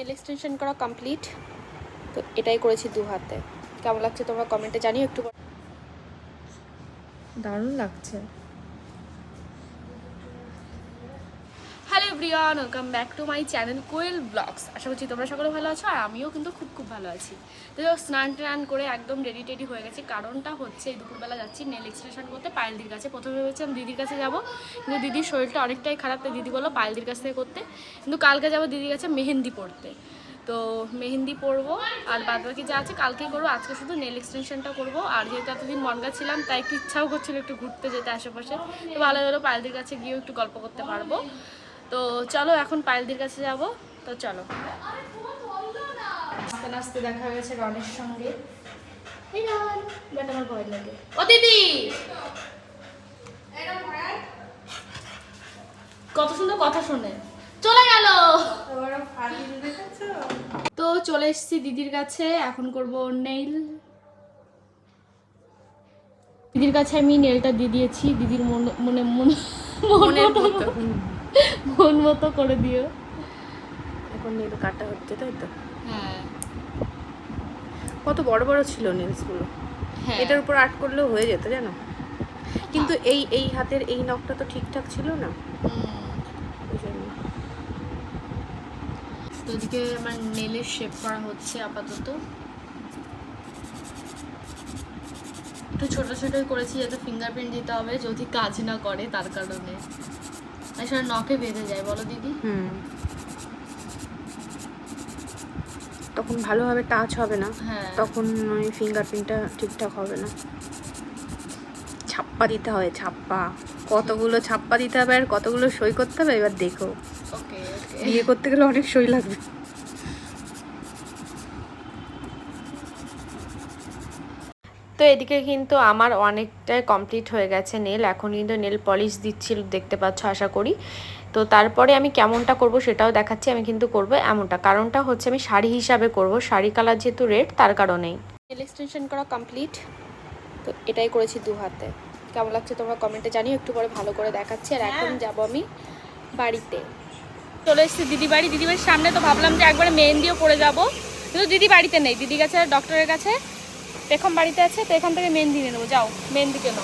Nail extension করা complete তো এটাই করেছি দু হাতে। কেমন লাগছে তোমরা কমেন্টে জানিও একটু। দারুণ লাগছে। Everyone welcome back to my channel Koyel blogs আশা করছি তোমরা সকলে ভালো আছো আর আমিও কিন্তু খুব খুব ভালো আছি। তো স্নান টান করে একদম রেডি টেডি হয়ে গেছে। কারণটা হচ্ছে দুপুরবেলা যাচ্ছি নেল এক্সটেনশন করতে পায়েলদির কাছে। প্রথমে ভেবেছিলাম দিদির কাছে যাব, কিন্তু দিদির শরীরটা অনেকটাই খারাপ, তাই দিদি বলল পায়েলদির কাছ থেকে করতে। কিন্তু কালকে যাব দিদির কাছে মেহেন্দি পড়তে তো মেহেন্দি পরবো, আর বাদ বাকি যা আছে কালকেই করব। আজকে শুধু নেল এক্সটেনশনটা করব। আর যেহেতু এতদিন মনগা ছিলাম, তাই একটু ইচ্ছাও করছিল একটু ঘুরতে যেতে আশেপাশে। তো ভালো হলো পায়েলদির কাছে গিয়েও একটু গল্প করতে পারব। তো চলো এখন পায়েলদের কাছে যাব তো চলো আস্তে আস্তে দেখা রনের সঙ্গে আমার ভয় লাগে ও দিদি কত সুন্দর কথা শোনে চলে গেল তো চলে এসেছি দিদির কাছে এখন করব নেইল দিদির কাছে আমি নেলটা দিয়ে দিয়েছি দিদির মন মনে মনে মনের মতো মন মতো করে দিও। এখন নীল কাটা হচ্ছে তাই তো? হ্যাঁ। কত বড় বড় ছিল নেলসগুলো। হ্যাঁ। এটার উপর আর্ট করলেও হয়ে যেত জানো? কিন্তু এই এই হাতের এই নখটা তো ঠিকঠাক ছিল না। ওই জন্য। তো আমার নেলের শেপ করা হচ্ছে আপাতত। একটু ছোট ছোটই করেছি যাতে ফিঙ্গারপ্রিন্ট দিতে হবে যদি কাজ না করে তার কারণে। আসলে নখে বেঁধে যায় বলো দিদি? হুম। তখন ভালোভাবে টাচ হবে না। হ্যাঁ। তখন ওই ফিঙ্গারপ্রিন্টটা ঠিকঠাক হবে না। ছাপ্পা দিতে হয় ছাপ্পা। কতগুলো ছাপ্পা দিতে হবে আর কতগুলো সই করতে হবে এবার দেখো। বিয়ে করতে গেলে অনেক সই লাগবে। তো এদিকে কিন্তু আমার অনেকটাই কমপ্লিট হয়ে গেছে নেল এখন কিন্তু নেল পলিশ দিচ্ছিল দেখতে পাচ্ছ আশা করি। তো তারপরে আমি কেমনটা করব সেটাও দেখাচ্ছি আমি কিন্তু করব এমনটা। কারণটা হচ্ছে আমি শাড়ি হিসাবে করব শাড়ি কালার যেহেতু রেড তার কারণেই। নেল এক্সটেনশন করা কমপ্লিট তো এটাই করেছি দু হাতে। কেমন লাগছে তোমরা কমেন্টে জানিও একটু পরে ভালো করে দেখাচ্ছি। আর এখন যাব আমি বাড়িতে। চলে এসেছি দিদি বাড়ি। দিদি বাড়ির সামনে তো ভাবলাম যে একবারে মেহেন্দিও পরে যাব। কিন্তু দিদি বাড়িতে নেই। দিদি কাছে ডক্টরের কাছে পেখম বাড়িতে আছে তো এখান থেকে মেহেন্দি নিয়ে নেব। যাও মেহেন্দি কেন।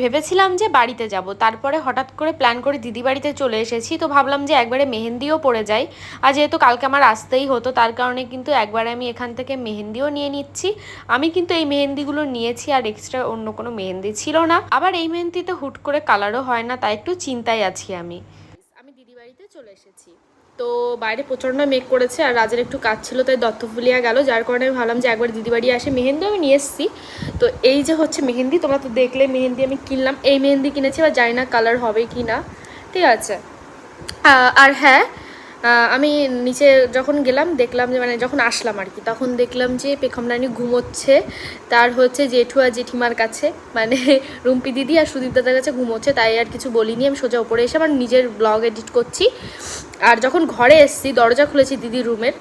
ভেবেছিলাম যে বাড়িতে যাব তারপরে হঠাৎ করে প্ল্যান করে দিদি বাড়িতে চলে এসেছি তো ভাবলাম যে একবারে মেহেন্দিও পড়ে যাই। আর যেহেতু কালকে আমার আসতেই হতো তার কারণে কিন্তু একবারে আমি এখান থেকে মেহেন্দিও নিয়ে নিচ্ছি। আমি কিন্তু এই মেহেন্দিগুলো নিয়েছি আর এক্সট্রা অন্য কোনো মেহেন্দি ছিল না। আবার এই মেহেন্দিতে হুট করে কালারও হয় না তাই একটু চিন্তায় আছি আমি। আমি দিদি বাড়িতে চলে এসেছি। তো বাইরে প্রচণ্ড মেঘ করেছে আর রাজের একটু কাজ ছিল, তাই দত্তফুলিয়া গেল। যার কারণে আমি ভাবলাম যে একবার দিদি বাড়ি আসে মেহেন্দি, আমি নিয়ে এসেছি। তো এই যে হচ্ছে মেহেন্দি, তোমরা তো দেখলে মেহেন্দি আমি কিনলাম। এই মেহেন্দি কিনেছি বা জানি না কালার হবে কি না ঠিক আছে। আর হ্যাঁ আমি নিচে যখন গেলাম, দেখলাম যে মানে যখন আসলাম আর কি, তখন দেখলাম যে পেখম রানী ঘুমোচ্ছে। তার হচ্ছে জেঠু আর জেঠিমার কাছে মানে রুম্পি দিদি আর সুদীপ দাদার কাছে ঘুমোচ্ছে, তাই আর কিছু বলিনি। আমি সোজা উপরে এসে আমার নিজের ব্লগ এডিট করছি। আর যখন ঘরে এসেছি, দরজা খুলেছি দিদির রুমের।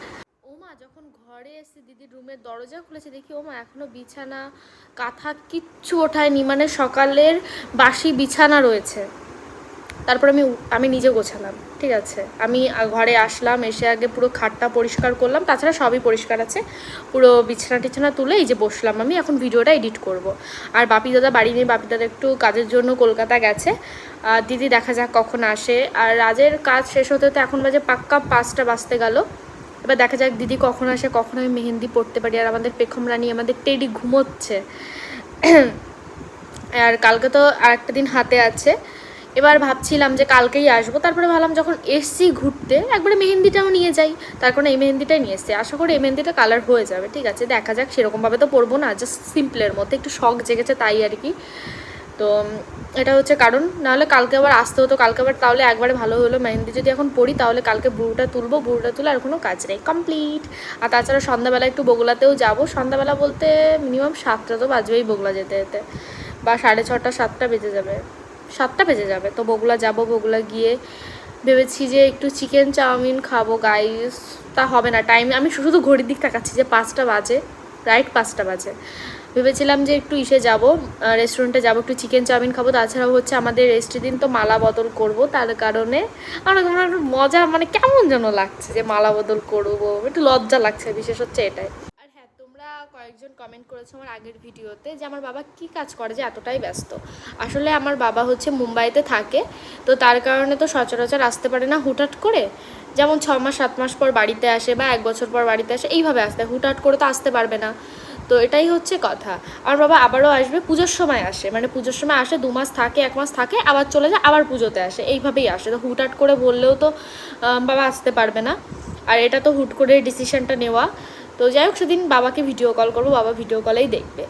ঘরে দিদির রুমের দরজা খুলেছি, দেখি ও মা, এখনও বিছানা, কাঁথা কিচ্ছু ওঠায়নি। মানে সকালের বাসি বিছানা রয়েছে। তারপর আমি আমি নিজে গোছালাম, ঠিক আছে? আমি ঘরে আসলাম, এসে আগে পুরো খাটটা পরিষ্কার করলাম, তাছাড়া সবই পরিষ্কার আছে। পুরো বিছানা টিছানা তুলে এই যে বসলাম আমি, এখন ভিডিওটা এডিট করব। আর বাপি দাদা বাড়ি নেই, বাপি দাদা একটু কাজের জন্য কলকাতা গেছে। দিদি দেখা যাক কখন আসে। আর রাজের কাজ শেষ হতে হতে এখন বাজে পাক্কা পাঁচটা বাজতে গেল। এবার দেখা যাক দিদি কখন আসে, কখন আমি মেহেন্দি পড়তে পারি। আর আমাদের পেখম রানী, আমাদের টেডি ঘুমোচ্ছে। আর কালকে তো আর একটা দিন হাতে আছে। এবার ভাবছিলাম যে কালকেই আসব। তারপরে ভাবলাম যখন এসছি ঘুরতে, একবারে মেহেন্দিটাও নিয়ে যাই। তার কারণে এই মেহেন্দিটাই নিয়ে এসছি। আশা করি এই মেহেন্দিটা কালার হয়ে যাবে, ঠিক আছে? দেখা যাক, সেরকমভাবে তো পরবো না জাস্ট সিম্পলের মধ্যে। একটু শখ জেগেছে তাই আর কি। তো, এটা হচ্ছে কারণ। নাহলে কালকে আবার আসতে হতো। কালকে আবার তাহলে একবারে ভালো হলো। মেহেন্দি যদি এখন পড়ি তাহলে কালকে বুড়োটা তুলবো। বুড়োটা তুলে আর কোনো কাজ নেই। কমপ্লিট আর তাছাড়া সন্ধ্যাবেলা একটু বগুলাতেও যাব। সন্ধ্যাবেলা বলতে মিনিমাম সাতটা তো বাজবেই বগুলা যেতে যেতে। বা সাড়ে ছটা, সাতটা বেজে যাবে। সাতটা বেজে যাবে। তো বগুলা যাব বগুলা গিয়ে ভেবেছি যে একটু চিকেন চাউমিন খাব গাইস তা হবে না টাইম আমি শুধু ঘড়ির দিক তাকাচ্ছি যে পাঁচটা বাজে রাইট পাঁচটা বাজে। ভেবেছিলাম যে একটু ইসে যাব রেস্টুরেন্টে যাব, একটু চিকেন চাউমিন খাব। তাছাড়াও হচ্ছে আমাদের রেস্টে দিন তো মালা বদল করব, তার কারণে আমার মজা মানে কেমন যেন লাগছে যে মালা বদল করব, একটু লজ্জা লাগছে, বিশেষ হচ্ছে এটাই। কয়েকজন কমেন্ট করেছে আমার আগের ভিডিওতে যে আমার বাবা কি কাজ করে যে এতটাই ব্যস্ত। আসলে আমার বাবা হচ্ছে মুম্বাইতে থাকে, তো তার কারণে তো সচরাচর আসতে পারে না হুটহাট করে। যেমন ছ মাস, সাত মাস পর বাড়িতে আসে বা এক বছর পর বাড়িতে আসে, এইভাবে আসতে। হুটহাট করে তো আসতে পারবে না। তো এটাই হচ্ছে কথা। আমার বাবা আবারও আসবে, পুজোর সময় আসে মানে পুজোর সময় আসে, দু মাস থাকে, এক মাস থাকে, আবার চলে যায়, আবার পুজোতে আসে, এইভাবেই আসে। তো হুটহাট করে বললেও তো বাবা আসতে পারবে না। আর এটা তো হুট করে ডিসিশনটা নেওয়া। তো যাই হোক সেদিন বাবাকে ভিডিও কল করব বাবা ভিডিও কলেই দেখবে।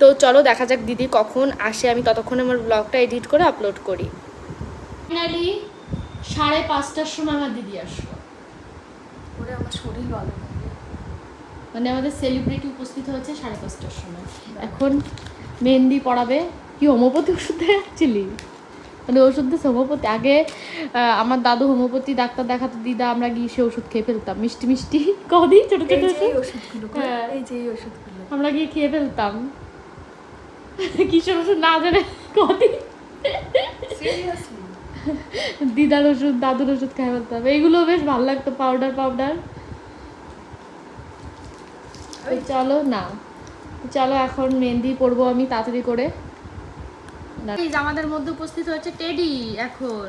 তো চলো দেখা যাক দিদি কখন আসে। আমি ততক্ষণ আমার ব্লগটা এডিট করে আপলোড করি। ফাইনালি সাড়ে পাঁচটার সময় আমার দিদি আসলো। ওরে আমার শরীর ভালো। মানে আমাদের সেলিব্রিটি উপস্থিত হয়েছে সাড়ে পাঁচটার সময়। এখন মেহেন্দি পড়াবে কি হোমিওপ্যাথি ওষুধ? অ্যাকচুয়ালি মানে ওষুধ দিচ্ছে হোমিওপ্যাথি। আগে আমার দাদু হোমিওপ্যাথি ডাক্তার দেখাতে দিদা আমরা গিয়ে সে ওষুধ খেয়ে ফেলতাম। মিষ্টি মিষ্টি। কদি ছোট ছোট ওষুধ? ওষুধগুলো হ্যাঁ। আমরা গিয়ে খেয়ে ফেলতাম। কিসের ওষুধ না জানে কদি দিদার ওষুধ দাদুর ওষুধ খাই ফেলতাম। এইগুলো বেশ ভালো লাগতো পাউডার পাউডার চলো না। চলো এখন মেহেন্দি পরবো আমি তাড়াতাড়ি করে। আমাদের মধ্যে উপস্থিত হয়েছে টেডি এখন।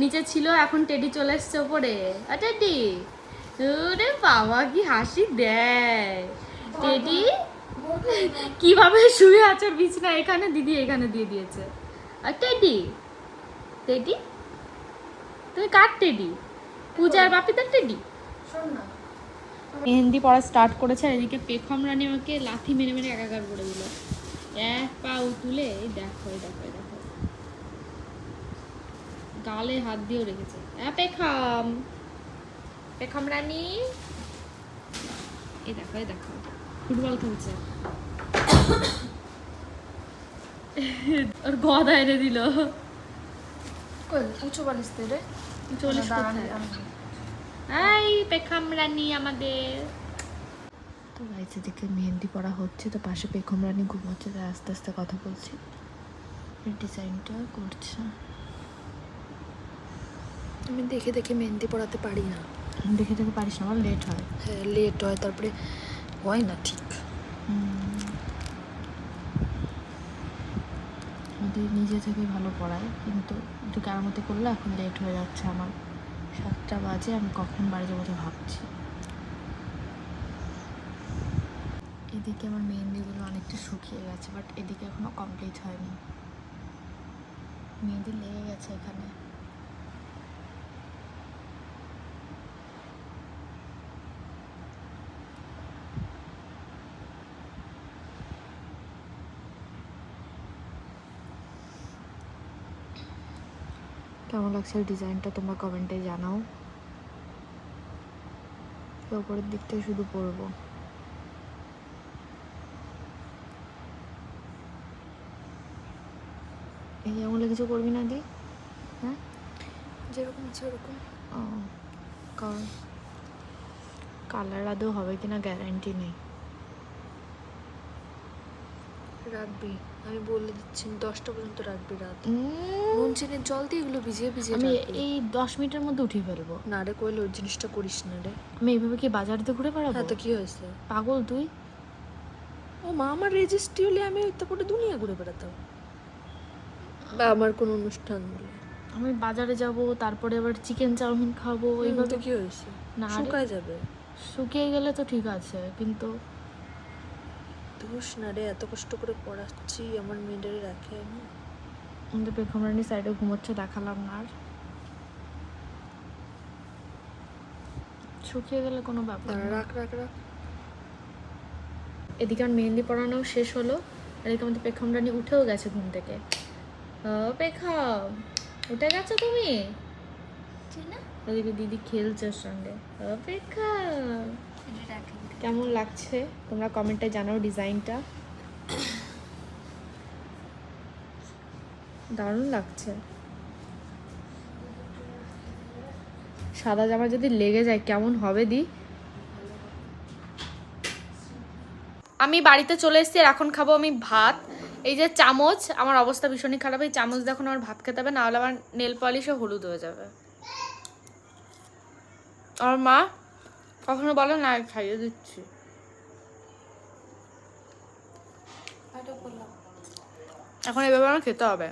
নিচে ছিল, এখন টেডি চলে এসছে ওপরে টেডি। বাবা, কি হাসি দেয়। টেডি, কীভাবে শুয়ে আছে বিছনা? এখানে দিদি এখানে দিয়ে দিয়েছে। আর টেডি টেডি, তুমি কার টেডি? পূজার বাপিদার টেডি? মেহেন্দি পড়া স্টার্ট করেছে আর এদিকে পেখম রানী আমাকে লাথি মেরে মেরে একাকার করে দিল। এক পা তুলে এই দেখো এই দেখো এই দেখো। গালে হাত দিয়েও রেখেছে। হ্যাঁ পেখম। পেখম রানী। এই দেখো এই দেখো। ফুটবল খেলছে। ওর গদা এনে দিল। উঁচু বালিশ রে। কোথায়? আমি- হাই রানী আমাদের। তো গাইছে দিকে মেহেন্দি পড়া হচ্ছে তো পাশে পেখম রানী ঘুমোচ্ছে তাই আস্তে আস্তে কথা বলছি। ডিজাইনটা করছে। আমি দেখে দেখে মেহেন্দি পড়াতে পারি না। দেখে দেখে পারিস না আমার লেট হয়। হ্যাঁ লেট হয় তারপরে হয় না ঠিক। যদি নিজে থেকে ভালো পড়ায় কিন্তু একটু কেরামতি করলে এখন লেট হয়ে যাচ্ছে আমার। সাতটা বাজে আমি কখন বাড়ি যাব তো ভাবছি। এদিকে আমার মেহেন্দিগুলো অনেকটা শুকিয়ে গেছে বাট এদিকে এখনও কমপ্লিট হয়নি। মেহেন্দি লেগে গেছে এখানে। কেমন লাগছে ডিজাইনটা তোমরা কমেন্টে জানাও। তো উপরের দিকটাই শুধু পরবো। এই যেমন কিছু করবি না দি? হ্যাঁ? যেরকম আছে ওরকম। কারণ কালার আদৌ হবে কিনা গ্যারান্টি নেই। রাখবি। আমি বলে দিচ্ছি দশটা পর্যন্ত রাখবি রাত। নুন চিনির জল দিয়ে এগুলো ভিজিয়ে ভিজিয়ে আমি এই দশ মিনিটের মধ্যে উঠিয়ে ফেলব। না রে কইলে ওই জিনিসটা করিস না রে। আমি এইভাবে কি বাজারেতে ঘুরে বেড়াবো? হ্যাঁ তো কি হয়েছে? পাগল তুই? ও মা আমার রেজিস্ট্রি হলে আমি তারপরে দুনিয়া ঘুরে বেড়াতাম। বা আমার কোনো অনুষ্ঠান হলে আমি বাজারে যাব তারপরে আবার চিকেন চাউমিন খাব এইভাবে। তো কি হয়েছে? না। শুকায় যাবে? শুকিয়ে গেলে তো ঠিক আছে কিন্তু ধুস না রে এত কষ্ট করে পড়াচ্ছি আমার মেয়েটারে রাখে আমি। আমাদের পেখমরানি সাইডে ঘুমোচ্ছে দেখালাম না আর। শুকিয়ে গেলে কোনো ব্যাপার না। রাখ রাখ রাখ। এদিকে আমার মেহেন্দি পড়ানো শেষ হলো আর এদিকে আমাদের পেখম রানী উঠেও গেছে ঘুম থেকে। পেখম উঠে গেছো তুমি? ওদিকে দিদি খেলছে ওর সঙ্গে। পেখম কেমন লাগছে? তোমরা কমেন্টে জানাও ডিজাইনটা। দারুণ লাগছে। সাদা জামা যদি লেগে যায় কেমন হবে দি? আমি বাড়িতে চলে এসেছি আর এখন খাব আমি ভাত। এই যে চামচ আমার অবস্থা ভীষণই খারাপ। এই চামচ দেখুন আমার ভাত খেতে হবে নাহলে আমার নেল পলিশও হলুদ হয়ে যাবে। আর মা কখনো বলো না খাইয়ে দিচ্ছি। এখন এভাবে আমার খেতে হবে।